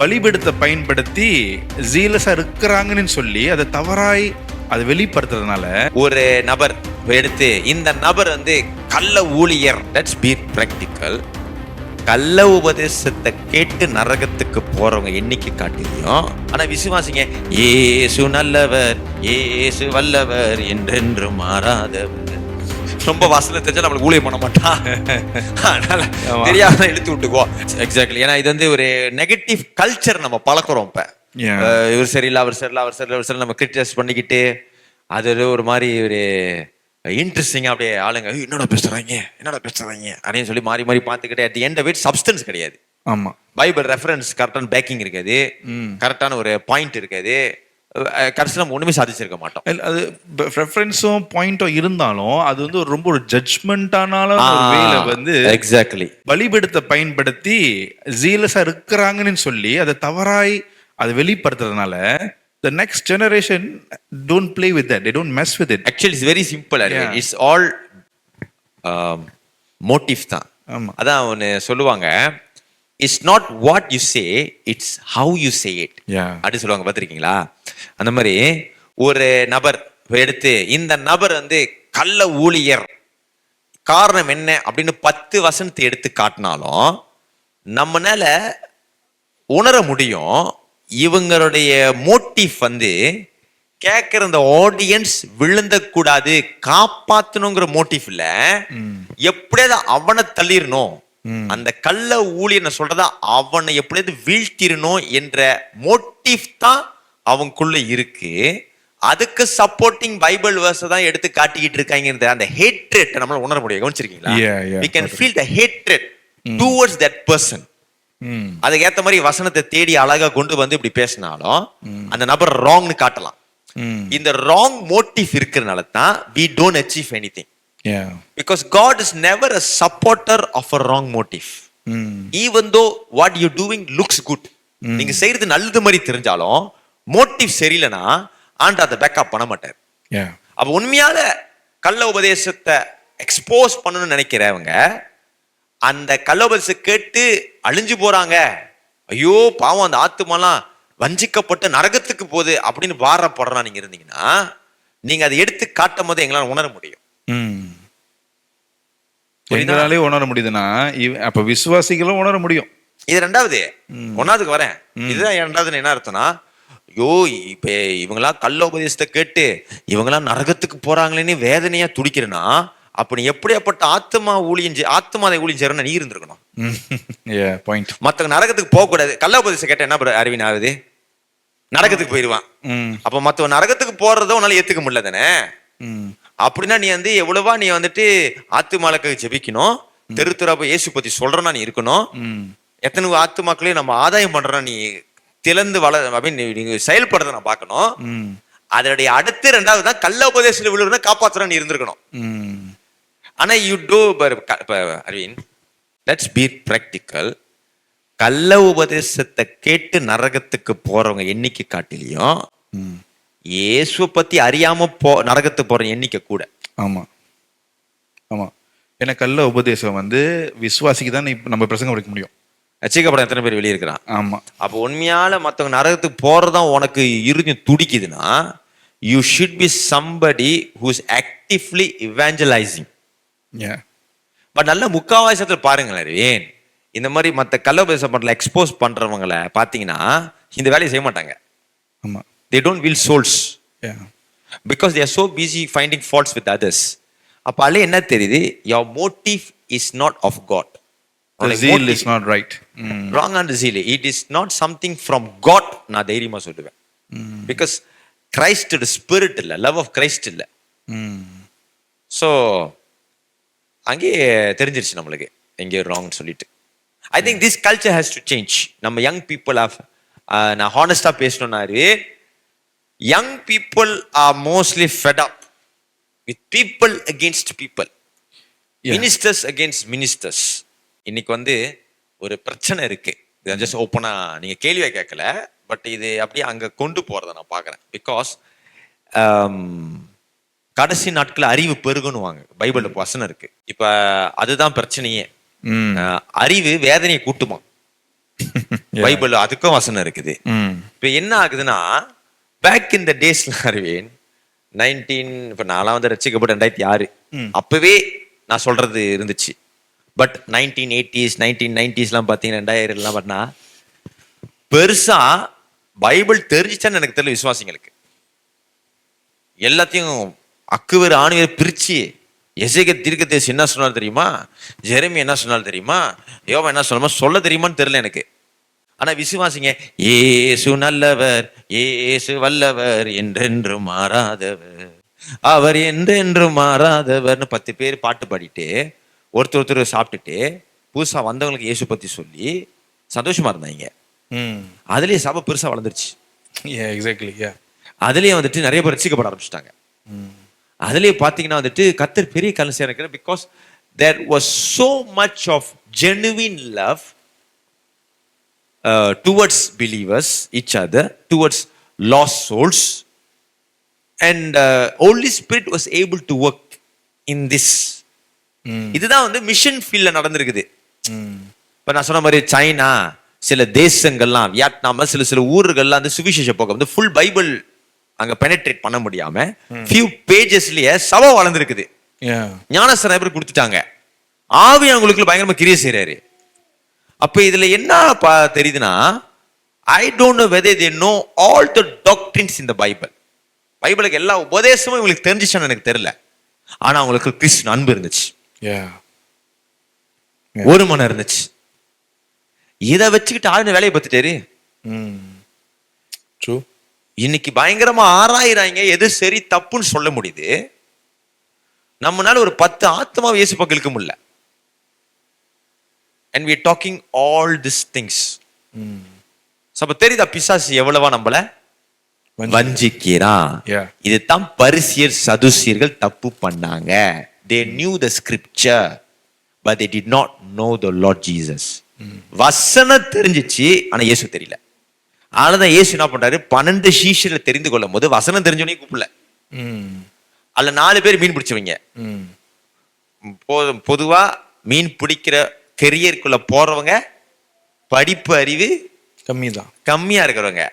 வழிபடுத்த பயன்படுத்தி ஜீலஸா இருக்கிறாங்கன்னு சொல்லி அதை தவறாய் அதை வெளிப்படுத்துறதுனால ஒரு நபர் எடுத்து இந்த நபர் வந்து கள்ள ஊழியர். லெட்ஸ் பீ பிராக்டிக்கல் கள்ள உபதேசத்தை கேட்டு நரகத்துக்கு போறவங்க எண்ணிக்கை காட்டிலையும் ஆனா விசுவாசிங்க ஏசு நல்லவர் ஏசு வல்லவர் என்றென்று மாறாதவர். ரொம்ப வாசனை தெரிஞ்சா நம்மளுக்கு ஊழியம் பண்ண மாட்டான். அதனால. தெரியாம இழுத்து விட்டுக்குவோம் எக்ஸாக்ட்லி ஏன்னா இது வந்து ஒரு நெகட்டிவ் கல்ச்சர் நம்ம பழக்கிறோம் இப்ப. இவர் சரியில்லை அவர் சரியில்லை அவர் சரியில்லை அவர் சரியில்லை நம்ம கிரிட்டிசைஸ் பண்ணிக்கிட்டு அது ஒரு- மாதிரி ஒரு இன்ட்ரெஸ்டிங்கா அப்படியே ஆளுங்க "ஏய், என்னடா பேசுறாங்க? என்னடா பேசுறாங்க? அப்படின்னு சொல்லி மாறி மாறி பார்த்துக்கிட்டே அட் எண்ட் வெயிட் சப்ஸ்டன்ஸ் கிடையாது. ஆமா. பைபிள் ரெஃபரன்ஸ் கரெக்டான பேக்கிங் இருக்காது. கரெக்டான ஒரு பாயிண்ட் இருக்காது. கடைசியில் நம்ம ஒண்ணுமே சாதிச்சிருக்க மாட்டோம். அது ரெஃபரன்ஸும் பாயிண்ட்டும் இருந்தாலும் அது வந்து ஒரு ரொம்ப ஒரு ஜட்ஜ்மெண்டானால வந்து எக்ஸாக்ட்லி பலிபீடத்தை பயன்படுத்தி ஜீலஸா இருக்கிறாங்கன்னு சொல்லி அதை தவறாய் அதை வெளிப்படுத்துறதுனால the next generation don't play with that don't mess with it actually it's very simple. It's all motive தான். அதான் ஒன்று சொல்லுவாங்க it's not what you say it's how you say it. அப்படி சொல்லுவாங்க பார்த்துருக்கீங்களா? அந்த மாதிரி ஒரு நபர் எடுத்து இந்த நபர் வந்து கள்ள ஊழியர். காரணம் என்ன அப்படின்னு பத்து வசனத்தை எடுத்து காட்டினாலும் நம்மனால உணர முடியும் இவங்களுடைய மோட்டிவ் வந்து கேட்கிற அந்த ஆடியன்ஸ் விழுந்தக்கூடாது காப்பாத்தணுங்கிற மோட்டிவ் இல்ல. எப்படியாவது அவனை தள்ளிடணும் அந்த கள்ள ஊழியனை சொல்றதா அவனை எப்படியாவது வீழ்த்திடணும் என்ற மோட்டிவ் தான் அவங்களுக்குள்ள இருக்கு. அதுக்கு சப்போர்ட்டிங் பைபிள் வேர்ஸ் தான் எடுத்து காட்டிக்கிட்டு இருக்காங்க அந்த ஹேட்ரேட் நம்மளால உணர முடியும். கவனிச்சிருக்கீங்களா? We can feel the hatred towards that person. அதுக்கு ஏத்த மாதிரி வசனத்தை தேடி அழகா கொண்டு வந்து இப்படி பேசினாலும் அந்த நபர் ராங்னு காட்டலாம். இந்த ராங் மோட்டிவ் இருக்கிறனால தான் we don't achieve anything. Because god is never a supporter of a wrong motive. Even though what you doing looks good. நீங்க செய்யறது நல்லது மாதிரி தெரிஞ்சாலும் மோட்டிவ் சரியில்லைன்னா ஆண்டு அதை பேக்கப் பண்ண மாட்டார். அப்ப உண்மையால கள்ள உபதேசத்தை எக்ஸ்போஸ் பண்ணணும்னு நினைக்கிறவங்க அந்த கள்ள உபதேசம் கேட்டு அழிஞ்சு போறாங்க. ஐயோ பாவம் அந்த ஆத்துமாலாம் வஞ்சிக்கப்பட்டு நரகத்துக்கு போகுது அப்படின்னு பாரப்படுறா நீங்க இருந்தீங்கன்னா நீங்க அதை எடுத்து காட்டும் போது எங்களால உணர முடியும்? எங்களாலே உணர முடியுதுன்னா அப்ப விசுவாசிகளும் உணர முடியும். இது ரெண்டாவது. ஒன்னாவதுக்கு வரேன். இதுதான் ரெண்டாவது என்ன அர்த்தம்னா ஐயோ இப்ப இவங்களாம் கள்ள உபதேசத்தை கேட்டு இவங்களாம் நரகத்துக்கு போறாங்களேன்னு வேதனையா துடிக்கிறேன்னா அப்ப நீ எப்படியாப்பட்ட ஆத்மா ஊழியம் ஆத்மாதை ஊழியம் செய்யறன்னு நீ இருந்திருக்கணும். பாயிண்ட் மத்தவங்க நரகத்துக்கு போக கூடாது கள்ள உபதேசம் கேட்ட என்ன அறிவின் ஆகுது? நரகத்துக்கு போயிடுவான் அப்ப மத்தவன் நரகத்துக்கு போறதோ உன்னால ஏத்துக்க முடியல தானே? அப்படின்னா நீ வந்து எவ்வளவா நீ வந்துட்டு ஆத்துமாளுக்கு ஜெபிக்கணும்? தெரு தெருவா இயேசு பத்தி சொல்றனா நீ இருக்கணும். எத்தனை ஆத்துமாக்களையும் நம்ம ஆதாயம் பண்றோம் நீ திறந்து வள அப்படின்னு நீங்க செயல்படுறத நான் பார்க்கணும். அதனுடைய அடுத்து ரெண்டாவது தான் கள்ள உபதேசத்துல விழுறத காப்பாத்துற நீ இருந்திருக்கணும். ஆனா you too Aravind let's be practical கள்ள உபதேசத்தை கேட்டு நரகத்துக்கு போறவங்க எண்ணிக்கை காட்டிலையும் இயேசுவை பத்தி அறியாம போ நரகத்துக்கு போற எண்ணிக்கை கூட. ஆமா. ஆமா. ஏன்னா கள்ள உபதேசம் வந்து விசுவாசிக்கு தான் இப்ப நம்ம பிரசங்கம் படிக்க முடியும். ரசிக்கப்படம் எத்தனை பேர் வெளியே இருக்கிறான் ஆமா. அப்போ உண்மையால மத்தவங்க நரகத்துக்கு போறதுதான் உனக்கு இறுதி துடிக்குதுன்னா you should be somebody who's actively evangelising. But நல்ல முக்காவாசத்துல பாருங்களேன் அரவிந்த் இந்த மாதிரி மத்த கள்ளோபதேசம் பண்ற எக்ஸ்போஸ் பண்றவங்கள பாத்தீங்கன்னா இந்த வேலையை செய்ய மாட்டாங்க. ஆமா. They don't will souls. Because they're so busy finding faults with others அப்ப அதுல என்ன தெரியுது? Your motive is not of God The zeal is not right. Mm. Wrong and zeal. It is not something from God நான் தைரியமா சொல்லுவேன். Because Christ spirit இல்ல love of Christ இல்ல Mm. So அங்கேயே தெரிஞ்சிருச்சு நம்மளுக்கு. எங்கேயோ ராங்னு சொல்லிட்டு. I think this culture has to change நம்ம யங் பீப்புள் ஆஃப் நான் ஹானஸ்டாக பேசணும்னாரு young people are mostly fed up with people against people. Ministers against ministers இன்னைக்கு வந்து ஒரு பிரச்சனை இருக்கு. இதை ஜஸ்ட் ஓப்பனா நீங்க கேள்வியா கேட்கல பட் இது அப்படியே அங்க கொண்டு போறதை நான் பார்க்கறேன். பிகாஸ் கடைசி நாட்கள் அறிவு பெருகணுவாங்க பைபிள்ல வசனம் இருக்கு. இப்ப அதுதான் பிரச்சனையே. அறிவு வேதனையை கூட்டுமா? பைபிள் அதுக்கும் வசனம் இருக்குது. இப்ப என்ன ஆகுதுன்னா பேக் இன் த டேஸ்ல அரவின் நைன்டீன் இப்ப நான்லாம் வந்து ரசிக்கப்பட்ட ரெண்டாயிரத்தி ஆறு. அப்பவே நான் சொல்றது இருந்துச்சு. பட் நைன்டீன் எயிட்டிஸ் நைன்டீன் நைன்டிஸ்லாம் பார்த்தீங்கன்னா ரெண்டாயிரம்லாம் பண்ணா பெருசாக பைபிள் தெரிஞ்சிச்சான்னு எனக்கு தெரியல விசுவாசிங்களுக்கு. எல்லாத்தையும் அக்குவர் ஆணிவேர் பிரிச்சு எசேக தீர்க்கதேசி என்ன சொன்னாலும் தெரியுமா? ஜெரமி என்ன சொன்னாலும் தெரியுமா? யோவா என்ன சொன்னாமோ சொல்ல தெரியுமான்னு தெரியல எனக்கு. ஆனால் விசுவாசிங்க ஏசு நல்லவர் ஏசு வல்லவர் என்றென்று மாறாதவர். அவர் என்றென்று மாறாதவர்னு பத்து பேர் பாட்டு பாடிட்டு ஒருத்தர் ஒருத்தர் சாப்பிட்டுட்டு புதுசா வந்தவங்களுக்கு இயேசு பத்தி சொல்லி சந்தோஷமா இருந்தாங்க. ம். அதுலயே சபை பெருசா வளர்ந்துருச்சு. எக்ஸாக்ட்லி அதுலயே வந்துட்டு நிறைய பேர் ரசிக்கப்பட ஆரம்பிச்சிட்டாங்க. அதுலயே பாத்தீங்கன்னா வந்துட்டு கத்தர் பெரிய காலம் செய்யற because there was so much of genuine love towards believers each other towards lost souls and only spirit was able to work in this இதுதான் வந்து மிஷன் ஃபீல்ட்ல நடந்திருக்குது. இப்ப நான் சொன்ன மாதிரி சைனா சில தேசங்கள்லாம் வியட்நாம் சில சில ஊர்கள்லாம் வந்து சுவிசேஷ போக்க வந்து ஃபுல் பைபிள் அங்க பெனட்ரேட் பண்ண முடியாம ஃபியூ பேஜஸ்லயே சபை வளர்ந்துருக்குது. யா ஞானஸ்தரம் பேர் கொடுத்துட்டாங்க. ஆவி அவங்களுக்கு பயங்கரமா கிரியை செய்றாரு. அப்ப இதுல என்ன தெரியுதுன்னா I don't know whether they know all the doctrines இந்த பைபிள் பைபிளுக்கு எல்லா உபதேசமும் இவங்களுக்கு தெரிஞ்சிச்சான்னு எனக்கு தெரியல. ஆனா அவங்களுக்கு கிறிஸ்து அன்பு இருந்துச்சு. ஒரு மனம் இருந்துச்சு. இதை வச்சுக்கிட்டு ஆளுநர் வேலையை பார்த்துட்டாரு? இன்னைக்கு பயங்கரமா ஆராயிறாங்க எது சரி தப்புன்னு சொல்ல முடியுது. நம்மனால ஒரு பத்து ஆத்மாவை இயேசு பக்கம் இழுக்க முடியல. And we talking all this things hmm. அப்ப தெரியுதா பிசாசு எவ்வளவா நம்மள வஞ்சிக்கிறான். இதுதான் பரிசியர் சதுசியர்கள் தப்பு பண்ணாங்க. They knew the scripture but they did not know the Lord Jesus வசனம் தெரிஞ்சிச்சு ஆனா இயேசு தெரியல. அதனாலதான் இயேசு என்ன பண்றாரு? பன்னெண்டு சீஷர்ல தெரிந்து கொள்ளும் போது வசனம் தெரிஞ்சவனே கூப்பிடல. அதுல நாலு பேர் மீன் பிடிச்சவங்க. ம் பொ- பொதுவா மீன் பிடிக்கிற கெரியருக்குள்ள போறவங்க படிப்பு அறிவு கம்மி தான் கம்மியா இருக்கிறவங்க.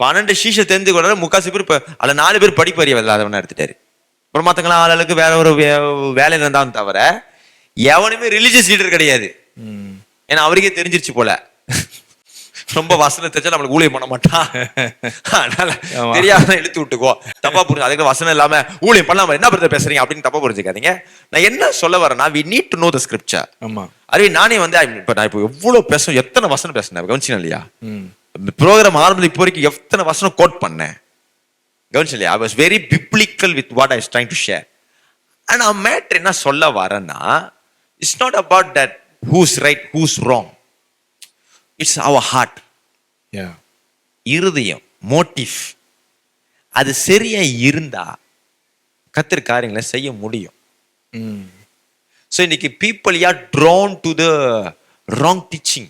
பன்னெண்டு சீஷ தெரிந்து கொள்ள முக்காசு பேர் அதுல நாலு பேர் படிப்பு அறிவு இல்லாதவனா எடுத்துட்டாரு. அப்புறம் மத்தவங்களாம் ஆளுக்கு வேற ஒரு வேலையில இருந்தான் தவிர எவனுமே ரிலீஜியஸ் லீடர் கிடையாது. ஏன்னா அவருக்கே தெரிஞ்சிருச்சு போல. ரொம்ப வசனம் தெரிஞ்சா நம்மளுக்கு ஊழியம் பண்ண மாட்டான். அதனால ஆமா. தெரியாம இழுத்து விட்டுக்கோ. தப்பா புரிஞ்சு அதுக்கு வசனம் இல்லாம ஊழியம் பண்ணாம என்ன பிரதர் பேசுறீங்க அப்படின்னு தப்பா புரிஞ்சுக்காதீங்க. நான் என்ன சொல்ல வரேன்னா we need to know the scripture ஆமா. அறிவி நானே வந்து இப்ப நான் இப்போ எவ்வளவு பேச எத்தனை வசனம் பேசினேன் கவனிச்சினா இல்லையா? ப்ரோக்ராம் ஆரம்பத்தில் இப்போ வரைக்கும் எத்தனை வசனம் கோட் பண்ணேன்? கவனிச்சலையா I was very biblical with what I trying to share ஆனா மேட்ரு என்ன சொல்ல வரேன்னா it's not about that who's right who's wrong it's our heart இருதயம் மோட்டிவ் அது சரியா இருந்தா கத்திர காரியங்களை செய்ய முடியும். ஸோ இன்னைக்கு people are drawn to the wrong teaching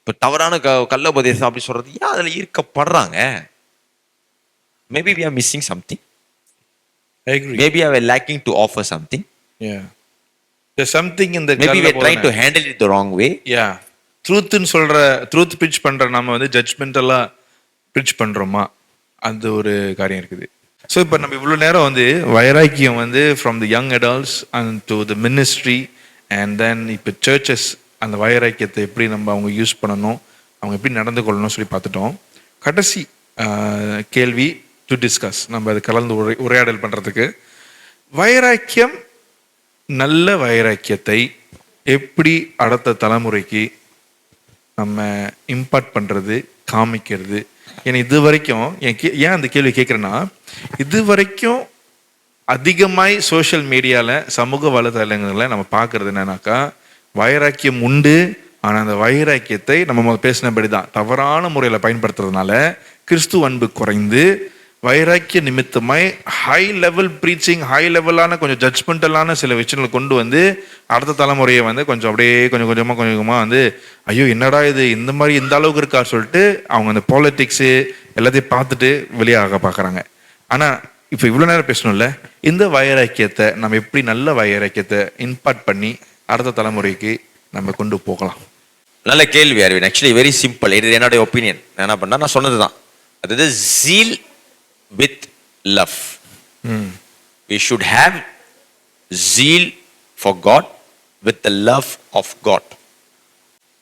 இப்போ தவறான க கள்ளோபதேசம் அப்படி சொல்றது ஏன் அதில் ஈர்க்கப்படுறாங்க? Maybe we are missing something I agree maybe are lacking to offer something ya there's something in the maybe we trying to கல்ல handle it the wrong way ya ட்ரூத்னு சொல்ற ட்ரூத் பிச் பண்ற நம்ம வந்து ஜட்ஜ்மெண்டலா பிச் பண்றோமா? அந்த ஒரு காரியம் இருக்குது. ஸோ இப்போ நம்ம இவ்வளோ நேரம் வந்து வைராக்கியம் வந்து from the young adults and to the ministry and then இப்போ சர்ச்சஸ் அந்த வைராக்கியத்தை எப்படி நம்ம அவங்க யூஸ் பண்ணணும் அவங்க எப்படி நடந்து கொள்ளணும்னு சொல்லி பார்த்துட்டோம். கடைசி கேள்வி டு டிஸ்கஸ் நம்ம அது கலந்து உரை உரையாடல் பண்ணுறதுக்கு வைராக்கியம் நல்ல வைராக்கியத்தை எப்படி அடுத்த தலைமுறைக்கு நம்ம இம்பார்ட் பண்ணுறது காமிக்கிறது. ஏன்னா இது வரைக்கும் என் கே ஏன் அந்த கேள்வி கேட்குறேன்னா இது வரைக்கும் அதிகமாய் சோஷியல் மீடியாவில் சமூக வலைதளங்களில் நம்ம பார்க்கறது என்னன்னாக்கா வைராக்கியம் உண்டு ஆனால் அந்த வைராக்கியத்தை நம்ம பேசினபடி தான் தவறான முறையில் பயன்படுத்துறதுனால கிறிஸ்துவ அன்பு குறைந்து வைராக்கிய நிமித்தமாய் ஹை லெவல் ப்ரீச்சிங் ஹை லெவலான கொஞ்சம் ஜட்ஜ்மெண்டலான சில விஷயங்களை கொண்டு வந்து அடுத்த தலைமுறையை வந்து கொஞ்சம் அப்படியே கொஞ்சம் கொஞ்சமாக கொஞ்சம் கொஞ்சமாக வந்து ஐயோ என்னடா இது? இந்த மாதிரி இந்த அளவுக்கு இருக்கா? சொல்லிட்டு அவங்க அந்த பாலிட்டிக்ஸு எல்லாத்தையும் பார்த்துட்டு வெளியாக பார்க்குறாங்க. ஆனால் இப்போ இவ்வளோ நேரம் பேசணும்ல? இந்த வைராக்கியத்தை நம்ம எப்படி நல்ல வைராக்கியத்தை இம்பார்ட் பண்ணி அடுத்த தலைமுறைக்கு நம்ம கொண்டு போகலாம்? நல்ல கேள்வி அறிவின் ஆக்சுவலி வெரி சிம்பிள் இது என்னுடைய ஒப்பீனியன் என்ன பண்ணால் நான் சொன்னது தான் அதாவது zeal with love hmm we should have zeal for God with the love of God.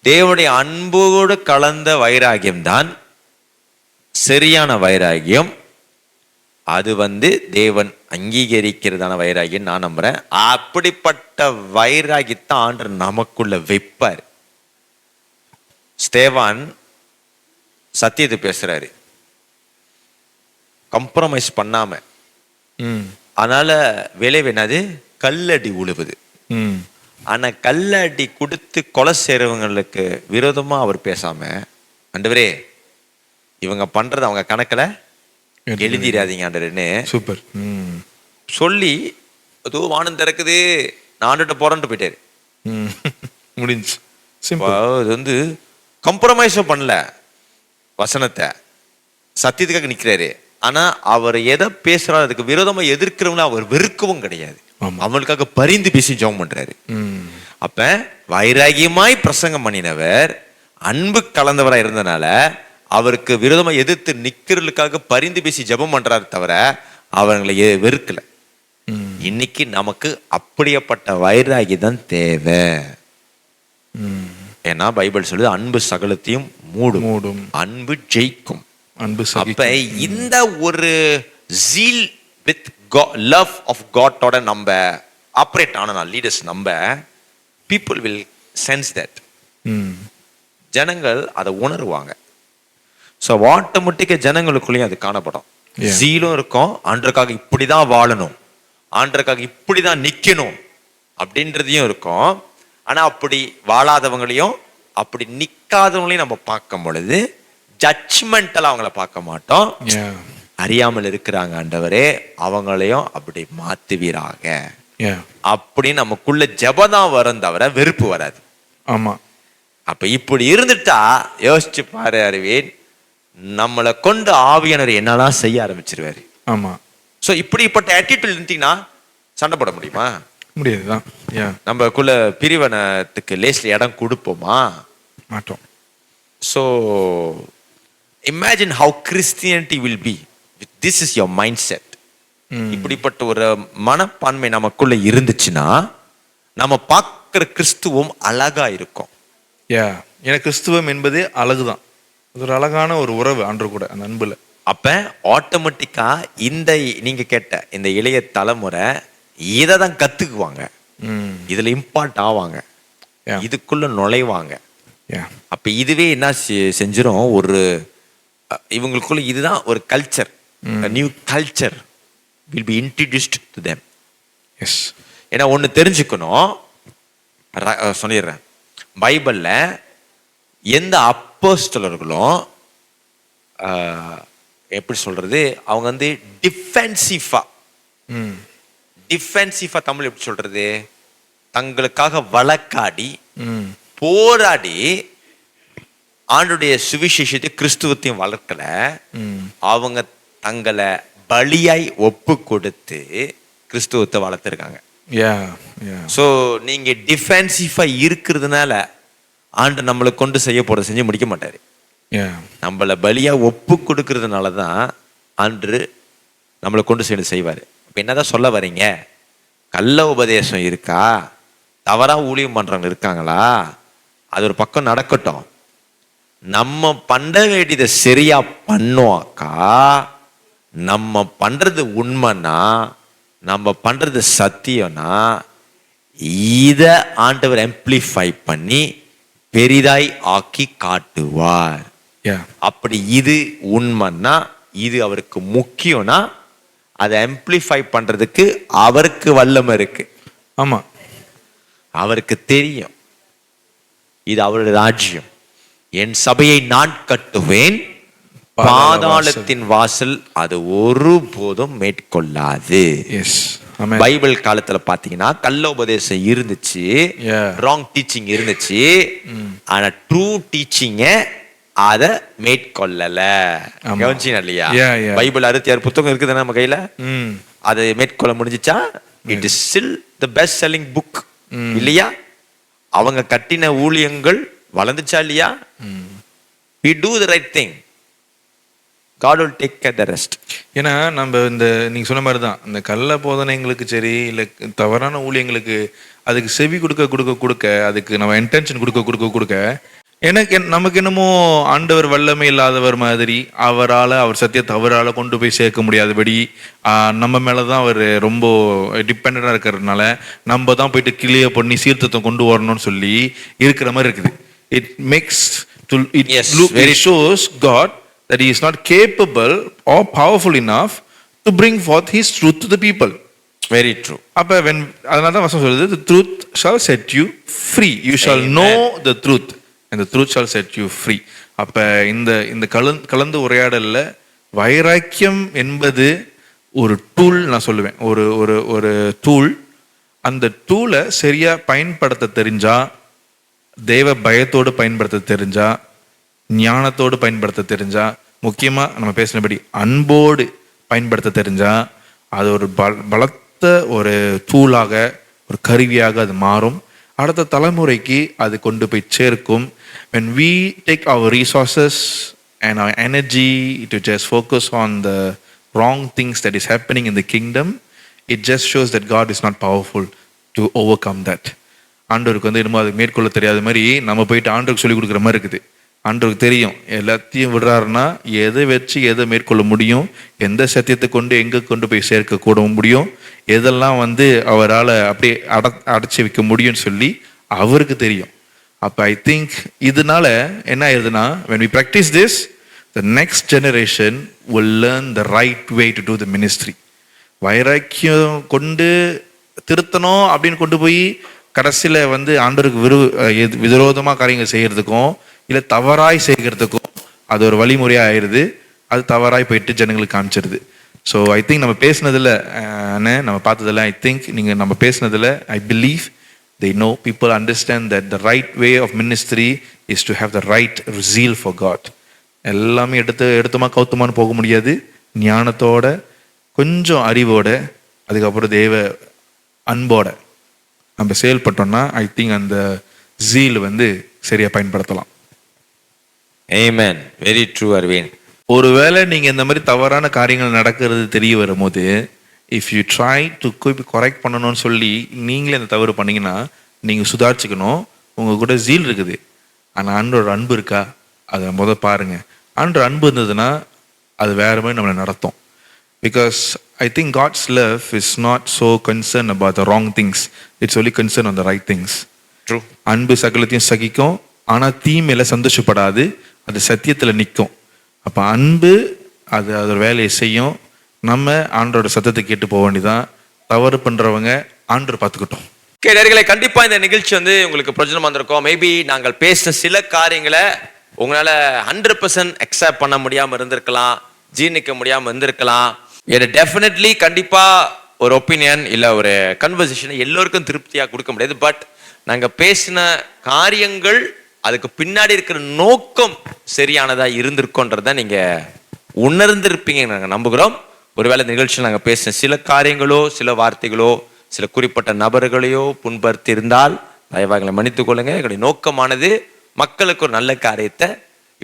தேவனுடைய அன்போடு கலந்த வைராகியம் தான் சரியான வைராகியம். அது வந்து தேவன் அங்கீகரிக்கிறதான வைராகியம் நான் நம்புறேன். அப்படிப்பட்ட வைராகித்தான் ஆண்டு நமக்குள்ள வைப்பார். ஸ்தேவான் சத்தியத்தை பேசுறாரு. கம்ப்ரமைஸ் பண்ணாம. ம். அதனால விளைவு என்னது கல்லடி உழுவுது. ம். ஆனா கல்லடி கொடுத்து கொலை செய்றவங்களுக்கு விரோதமா அவர் பேசாம ஆண்டவரே இவங்க பண்றது அவங்க கணக்குல எழுதிடாதீங்க ஆண்டவரேன்னு சூப்பர். ம். சொல்லி அதோ வானம் திறக்குது நான் ஆண்டுகிட்ட போறேன்ட்டு போயிட்டாரு. ம். முடிஞ்சு. இது வந்து கம்ப்ரமைஸும் பண்ணல. வசனத்தை. சத்தியத்துக்காக நிக்கிறாரு. ஆனா அவர் எதை பேசுறாரு அதுக்கு விரோதமா எதிர்க்கிறவங்கள அவர் வெறுக்கவும் கிடையாது. அவங்களுக்காக பரிந்து பேசி ஜெபம் பண்றாரு. ம். அப்ப வைராகியமாய் பிரசங்கம் பண்ணினவர் அன்பு கலந்தவரா இருந்தனால அவருக்கு விரோதமா எதிர்த்து நிக்கிறதுக்காக பரிந்து பேசி ஜெபம் பண்றாரு தவிர அவங்களை வெறுக்கல. இன்னைக்கு நமக்கு அப்படியேப்பட்ட வைராகி தான் தேவை. ஏன்னா பைபிள் சொல்லுது அன்பு சகலத்தையும் மூடும். மூடும். அன்பு ஜெயிக்கும். அன்பு அப்ப இந்த ஒரு ஜீல் வித் லவ் ஆஃப் காட்டோட நம்ம ஆப்ரேட் ஆன லீடர்ஸ் நம்ம பீப்புள் வில் சென்ஸ் தட் ஜனங்கள் அதை உணருவாங்க. ஸோ ஆட்டோமேட்டிக்காக ஜனங்களுக்குள்ளேயும் அது காணப்படும். ஜீலும் இருக்கும் ஆண்டருக்காக இப்படிதான் வாழணும் ஆண்டருக்காக இப்படிதான் நிக்கணும் அப்படின்றதையும் இருக்கும். ஆனா அப்படி வாழாதவங்களையும் அப்படி நிக்காதவங்களையும் நம்ம பார்க்கும் பொழுது ஜட்ஜ்மெண்டெல்லாம் அவங்கள பார்க்க மாட்டோம். அறியாமல் இருக்கிறாங்க ஆண்டவரே அவங்களையும் அப்படி மாத்துவீராக. யா அப்படி நமக்குள்ள ஜெபதான் வரும் தவிர வெறுப்பு வராது. ஆமா. அப்ப இப்படி இருந்துட்டா யோசிச்சு பாரு அரவிந்த் நம்மளை கொண்டு ஆவியானவர் என்னெல்லாம் செய்ய ஆரம்பிச்சிருவாரு. ஆமா. சோ இப்படிப்பட்ட ஆட்டிடியூட் இருந்தீங்கன்னா சண்டை போட முடியுமா? முடியாதுதான். நம்மக்குள்ள பிரிவனத்துக்கு லேஸ்ல இடம் கொடுப்போமா? மாட்டோம். So imagine how Christianity will be this is your mind set இப்படிப்பட்ட ஒரு மனப்பான்மை நமக்குள்ள இருந்துச்சுன்னா நம்ம பார்க்குற கிறிஸ்துவம் அழகா இருக்கும். யா எனக்கு கிறிஸ்துவம் என்பதே அழகுதான். அது ஒரு அழகான ஒரு உறவு அன்று கூட அந்த அன்புல. அப்ப ஆட்டோமேட்டிக்கா இந்த நீங்க கேட்ட இந்த இளைய தலைமுறை இதை தான் கத்துக்குவாங்க இதுல இம்பார்ட் ஆவாங்க. இதுக்குள்ள நுழைவாங்க. யா. அப்ப இதுவே என்ன செ- செஞ்சிரும்? ஒரு இவங்களுக்குள்ள இதுதான் ஒரு culture new culture will be introduced to them. Yes ஏன்னா ஒன்று தெரிஞ்சுக்கணும். சொல்லிடுறேன். பைபிளில் எந்த அப்போஸ்தலர்களும் அஹ், எப்படி சொல்றது? அவங்க வந்து டிஃபென்சிஃபா ம். டிஃபென்சிஃபா தமிழ் எப்படி சொல்றது? தங்களுக்காக வழக்காடி போராடி ஆண்டுடைய சுவிசேஷத்தை கிறிஸ்துவத்தையும் வளர்க்கல. அவங்க தங்களை பலியாய் ஒப்பு கொடுத்து கிறிஸ்துவத்தை வளர்த்துருக்காங்க. ஸோ நீங்க டிஃபென்சிவா இருக்கிறதுனால ஆண்டு நம்மளை கொண்டு செய்ய போறதை செஞ்சு முடிக்க மாட்டாரு. நம்மளை பலியா ஒப்பு கொடுக்கறதுனால தான் ஆண்டு நம்மளை கொண்டு செய்ய செய்வார். இப்போ என்னதான் சொல்ல வரீங்க? கள்ள உபதேசம் இருக்கா? தவறா ஊழியம் பண்றவங்க இருக்காங்களா? அது ஒரு பக்கம் நடக்கட்டும். நம்ம பண்ண வேண்டியதை சரியா பண்ணுவாக்கா? நம்ம பண்றது உண்மைன்னா நம்ம பண்றது சத்தியம்னா இத ஆண்டவர் எம்ப்ளிஃபை பண்ணி பெரிதாய் ஆக்கி காட்டுவார். அப்படி இது உண்மைன்னா இது அவருக்கு முக்கியம்னா அதை எம்ப்ளிஃபை பண்றதுக்கு அவருக்கு வல்லமை இருக்கு. ஆமா. அவருக்கு தெரியும். இது அவருடைய ராஜ்யம். என் சபையை நான் கட்டுவேன். பாதாள பாதாளத்தின் வாசல் அது ஒருபோதும் மேற்கொள்ளாது. எஸ் ஆமென் பைபிள் காலத்துல பாத்தீங்கன்னா கள்ள உபதேசம் இருந்துச்சு. ராங் டீச்சிங் இருந்துச்சு. ஆனா ட்ரூ டீச்சிங்க அத மேற்கொள்ளல. கவனிச்சீங்க இல்லையா. பைபிள் அறுபத்தி ஆறு புத்தகம் இருக்குது நம்ம கையில? அதை மேற்கொள்ள முடிஞ்சுச்சா? It is still the best selling book இல்லையா? அவங்க கட்டின ஊழியங்கள் வளர்ந்துச்சா இல்லையா? We do the right thing God will take care the rest ஏன்னா நம்ம இந்த நீங்கள் சொன்ன மாதிரி தான் இந்த கள்ள போதனைங்களுக்கு சரி இல்லை தவறான ஊழியங்களுக்கு அதுக்கு செவி கொடுக்க கொடுக்க கொடுக்க அதுக்கு நம்ம இன்டென்ஷன் கொடுக்க கொடுக்க கொடுக்க எனக்கு நமக்கு என்னமோ ஆண்டவர் வல்லமை இல்லாதவர் மாதிரி அவரால் அவர் சத்தியத்தை அவரால் கொண்டு போய் சேர்க்க முடியாதபடி நம்ம மேலே தான் அவர் ரொம்ப டிபெண்டாக இருக்கிறதுனால நம்ம தான் போயிட்டு கிளியர் பண்ணி சீர்திருத்தம் கொண்டு வரணும்னு சொல்லி இருக்கிற மாதிரி இருக்குது. It makes to it Yes, look very shows God that He is not capable or powerful enough to bring forth His truth to the people. very true அப்ப when அதனால தான் வசனம் சொல்லுது the truth shall set you free you shall Amen. know the truth and the truth shall set you free அப்ப இந்த இந்த கலந்து கலந்து உரையாடல்ல வைராக்கியம் என்பது ஒரு டூல் நான் சொல்லுவேன் ஒரு ஒரு ஒரு டூல் அந்த டூலை சரியா பயன்படுத்த தெரிஞ்சா தெய்வ பயத்தோடு பயன்படுத்த தெரிஞ்சா ஞானத்தோடு பயன்படுத்த தெரிஞ்சா முக்கியமாக நம்ம பேசினபடி அன்போடு பயன்படுத்த தெரிஞ்சா அது ஒரு பல பலத்த ஒரு தூளாக ஒரு கருவியாக அது மாறும் அடுத்த தலைமுறைக்கு அது கொண்டு போய் சேர்க்கும் when we take our resources and our energy to just focus on the wrong things that is happening in the kingdom it just shows that God is not powerful to overcome that ஆண்டவருக்கு வந்து என்னமோ அது மேற்கொள்ள தெரியாத மாதிரி நம்ம போயிட்டு ஆண்டவருக்கு சொல்லி கொடுக்குற மாதிரி இருக்குது. ஆண்டவருக்கு தெரியும் எல்லாத்தையும் விடுறாருன்னா எதை வச்சு எதை மேற்கொள்ள முடியும் எந்த சத்தியத்தை கொண்டு எங்கே கொண்டு போய் சேர்க்க கூட முடியும் எதெல்லாம் வந்து அவரால் அப்படியே அட அடைச்சி வைக்க முடியும்னு சொல்லி அவருக்கு தெரியும். அப்போ ஐ திங்க் இதனால என்ன ஆயிருதுன்னா when we practise this the next generation will learn the right way to do the ministry வைராக்கியம் கொண்டு திருத்தணும் அப்படின்னு கொண்டு போய் கடைசியில் வந்து ஆண்டருக்கு விரு விரோதமாக காரியங்கள் செய்கிறதுக்கும் இல்லை தவறாய் செய்கிறதுக்கும் அது ஒரு வழிமுறையாக ஆயிடுது அது தவறாய் போயிட்டு ஜனங்களுக்கு காமிச்சிருது. ஸோ ஐ திங்க் நம்ம பேசினதில் நம்ம பார்த்ததில்ல ஐ திங்க் நீங்கள் நம்ம பேசுனதில் I believe they know people understand that the right way of ministry is to have the right zeal for God. எல்லாமே எடுத்து எடுத்துமா கௌத்துமான்னு போக முடியாது. ஞானத்தோட கொஞ்சம் அறிவோட அதுக்கப்புறம் தேவ அன்போட நம்ம செயல்பட்டோம்னா ஐ திங்க் அந்த ஜீல் வந்து சரியா பயன்படுத்தலாம். Amen. Very true அரவிந்த் ஒருவேளை நீங்க இந்த மாதிரி தவறான காரியங்கள் நடக்கிறது தெரிய வரும்போது if you try to correct பண்ணணும்னு சொல்லி நீங்களே அந்த தவறு பண்ணீங்கன்னா நீங்க சுதாரிச்சுக்கணும். உங்க கூட ஜீல் இருக்குது. ஆனா ஆண்டோட அன்பு இருக்கா? அதை முத பாருங்க. ஆண்டோட அன்பு இருந்ததுன்னா அது வேற மாதிரி நம்மளை நடத்தும். Because I think God's love is not so concern about the wrong things it's only concern on the right things true. அன்பு சகலத்தையும் சகிக்கும் ஆனா தீமையில சந்தோஷப்படாது அது சத்தியத்துல நிற்கும் அப்ப அன்பு அது அதோட வேலையை செய்யும். நம்ம ஆண்டோட சத்தத்தை கேட்டு போக வேண்டியதான் தவறு பண்றவங்க ஆண்டர் பார்த்துக்கிட்டோம். ஓகே நேர்களே கண்டிப்பா இந்த நிகழ்ச்சி வந்து உங்களுக்கு பிரயோஜனம் வந்திருக்கும் மேபி நாங்கள் பேசின சில காரியங்களை உங்களால ஹண்ட்ரட் பர்சன்ட் அக்செப்ட் பண்ண முடியாம இருந்திருக்கலாம் ஜீர்ணிக்க முடியாம இருந்திருக்கலாம். இது டெஃபினெட்லி கண்டிப்பாக ஒரு ஒப்பீனியன் இல்லை ஒரு கன்வர்சேஷனை எல்லோருக்கும் திருப்தியாக கொடுக்க முடியாது. பட் நாங்கள் பேசின காரியங்கள் அதுக்கு பின்னாடி இருக்கிற நோக்கம் சரியானதாக இருந்திருக்கோன்றத நீங்கள் உணர்ந்திருப்பீங்க நாங்கள் நம்புகிறோம். ஒருவேளை நிகழ்ச்சியில் நாங்கள் பேசின சில காரியங்களோ சில வார்த்தைகளோ சில குறிப்பிட்ட நபர்களையோ புண்படுத்தி இருந்தால் தயவாக எங்களை மன்னித்துக் கொள்ளுங்க. எங்களுடைய நோக்கமானது மக்களுக்கு ஒரு நல்ல காரியத்தை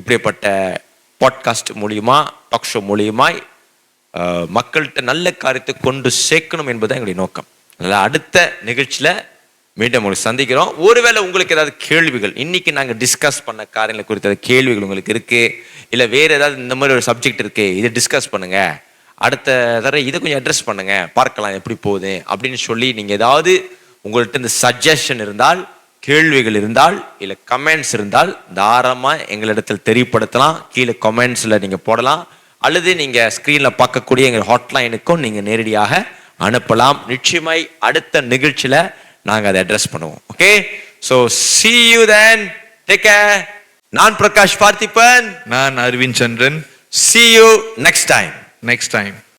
இப்படிப்பட்ட பாட்காஸ்ட் மூலியமா டாக் ஷோ மூலியமாய் மக்கள்கிட்ட நல்ல காரியத்தை கொண்டு சேர்க்கணும் என்பது எங்களுடைய நோக்கம். அதனால் அடுத்த நிகழ்ச்சியில் மீண்டும் உங்களை சந்திக்கிறோம். ஒருவேளை உங்களுக்கு ஏதாவது கேள்விகள் இன்னைக்கு நாங்கள் டிஸ்கஸ் பண்ண காரியங்களை குறித்த கேள்விகள் உங்களுக்கு இருக்கு? இல்லை வேற ஏதாவது இந்த மாதிரி ஒரு சப்ஜெக்ட் இருக்கு இதை டிஸ்கஸ் பண்ணுங்க. அடுத்த தடவை இதை கொஞ்சம் அட்ரஸ் பண்ணுங்க. பார்க்கலாம் எப்படி போகுது அப்படின்னு சொல்லி நீங்கள் ஏதாவது உங்கள்கிட்ட இந்த சஜஷன் இருந்தால் கேள்விகள் இருந்தால் இல்லை கமெண்ட்ஸ் இருந்தால் தாராளமாக எங்களிடத்தில் தெரியப்படுத்தலாம். கீழே கமெண்ட்ஸில் நீங்கள் போடலாம். அல்லது நீங்க ஸ்கிரீன்ல பார்க்கக்கூடிய எங்கள் ஹாட்லைனுக்கும் நீங்க நேரடியாக அனுப்பலாம். நிச்சயமாய் அடுத்த நிகழ்ச்சியில நாங்க அதை அட்ரஸ் பண்ணுவோம். Okay so see you then. Take care. நான் பிரகாஷ் பார்த்திபன். நான் Aravind Chandran. See you next time. Next time